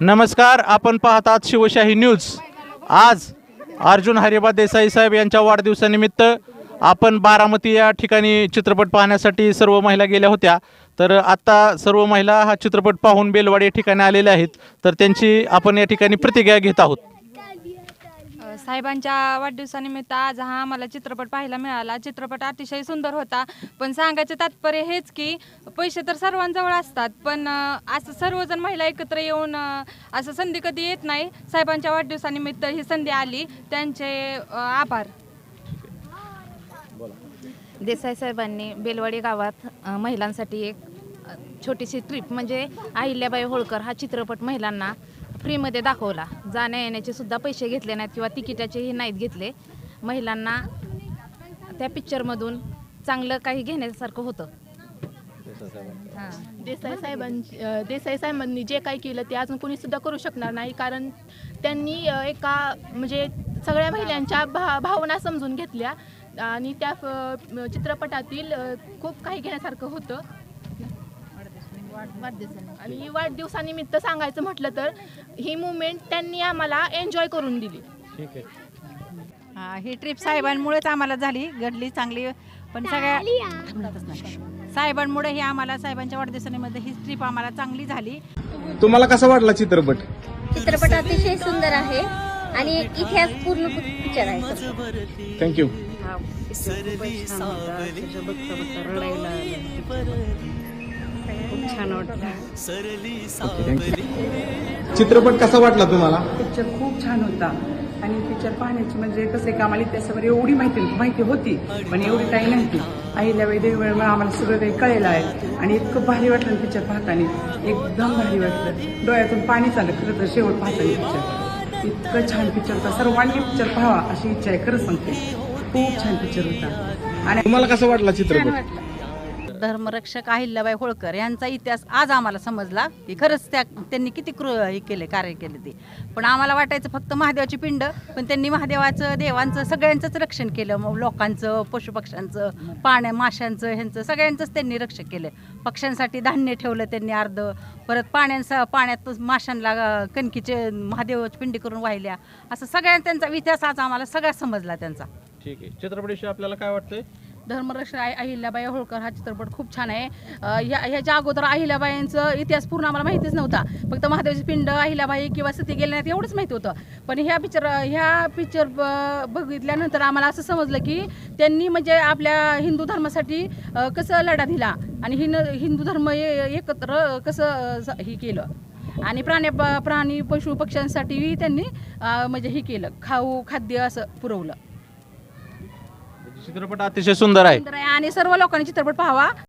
नमस्कार आपण पाहतात शिवशाही न्यूज. आज अर्जुन हरिबा देसाई साहेब यांच्या वाढदिवसानिमित्त आपण बारामती या ठिकाणी चित्रपट पाहण्यासाठी सर्व महिला गेल्या होत्या. तर आता सर्व महिला हा चित्रपट पाहून बेलवाडी या ठिकाणी आलेल्या आहेत. तर त्यांची आपण या ठिकाणी प्रतिक्रिया घेत आहोत. साहेबांच्या वाढदिवसानिमित्त आज हा आम्हाला चित्रपट पाहायला मिळाला. चित्रपट अतिशय सुंदर होता. पण सांगायचं तात्पर्य हेच की पैसे तर सर्वांजवळ असतात पण असं सर्वजण महिला एकत्र येऊन असं संधी कधी येत नाही. साहेबांच्या वाढदिवसानिमित्त ही संधी आली. त्यांचे आभार. देसाई साहेबांनी बेलवाडी गावात महिलांसाठी एक छोटीशी ट्रिप म्हणजे अहिल्याबाई होळकर हा चित्रपट महिलांना फ्रीमध्ये दाखवला. जाण्या येण्याचे सुद्धा पैसे घेतले नाहीत किंवा तिकिटाचेही नाहीत घेतले. महिलांना त्या पिक्चरमधून चांगलं काही घेण्यासारखं होतं. हां. देसाई साहेबांची देसाई साहेबांनी जे काही केलं ते अजून कोणी सुद्धा करू शकणार नाही. कारण त्यांनी एका म्हणजे सगळ्या महिलांच्या भा भावना समजून घेतल्या. आणि त्या चित्रपटातील खूप काही घेण्यासारखं होतं. आणि वाढदिवसानिमित्त सांगायचं म्हटलं तर ही मुवमेंट त्यांनी आम्हाला एन्जॉय करून दिली. हा, ही ट्रिप साहेबांमुळेच आम्हाला झाली. घडली चांगली. पण सगळ्या थांबतच नाही. साहेबांमुळे ही आम्हाला साहेबांच्या वाढदिवसानिमित्त ही ट्रिप आम्हाला चांगली झाली. तुम्हाला कसा वाटला चित्रपट? चित्रपट अतिशय सुंदर आहे आणि इतिहास पूर्ण पिक्चर आहे. थँक्यू चित्रपट कसा वाटला तुम्हाला? पिक्चर खूप छान होता. आणि पिक्चर पाहण्याची म्हणजे कसं आहे की आम्हाला इतिहासावर एवढी माहिती माहिती होती पण एवढी काही नव्हती. अहिल्याबाई देवीमुळे आम्हाला सगळं काही कळलेलं आहे. आणि इतकं भारी वाटलं पिक्चर पाहताना. एकदम भारी वाटलं. डोळ्यातून पाणी चाललं खरं तर शेवट पाहताना पिक्चर इतकं छान पिक्चर होता. सर्वांनी पिक्चर पाहावा अशी इच्छा आहे खरंच सांगते. खूप छान पिक्चर होता. आणि तुम्हाला कसा वाटला चित्रपट? धर्मरक्षक अहिल्याबाई होळकर यांचा इतिहास आज आम्हाला समजला की खरंच त्या त्यांनी किती क्रू हे केले कार्य केले ते. पण आम्हाला वाटायचं फक्त महादेवाची पिंड पण त्यांनी महादेवाचं देवांचं सगळ्यांचंच रक्षण केलं. मग लोकांचं पशुपक्ष्यांचं पाण्या माशांचं ह्यांचं सगळ्यांचंच त्यांनी रक्षण केलं. पक्ष्यांसाठी धान्य ठेवलं त्यांनी अर्ध. परत पाण्यांचा पाण्यात माशांना कणकीचे महादेवाची पिंडी करून वाहिल्या. असं सगळ्या त्यांचा इतिहास आज आम्हाला सगळा समजला त्यांचा. ठीक आहे. चित्रपटाविषयी आपल्याला काय वाटतंय? धर्मरक्षण आहे अहिल्याबाई होळकर हा चित्रपट खूप छान आहे. ह्या ह्याच्या अगोदर अहिल्याबाईंचं इतिहास पूर्ण आम्हाला माहितीच नव्हता. फक्त महादेवाची पिंड अहिल्याबाई किंवा सती गेल्या नाहीत एवढंच माहिती होतं. पण ह्या पिक्चर ह्या पिक्चर बघितल्यानंतर आम्हाला असं समजलं की त्यांनी म्हणजे आपल्या हिंदू धर्मासाठी कसं लढा दिला आणि हिन हिंदू धर्म ए- एकत्र कसं हे केलं. आणि प्राणी प्राणी पशु पक्ष्यांसाठीही त्यांनी म्हणजे हे केलं. खाऊ खाद्य असं पुरवलं. चित्रपट अतिशय सुंदर आहे. आणि सर्व लोकांनी चित्रपट पाहावा.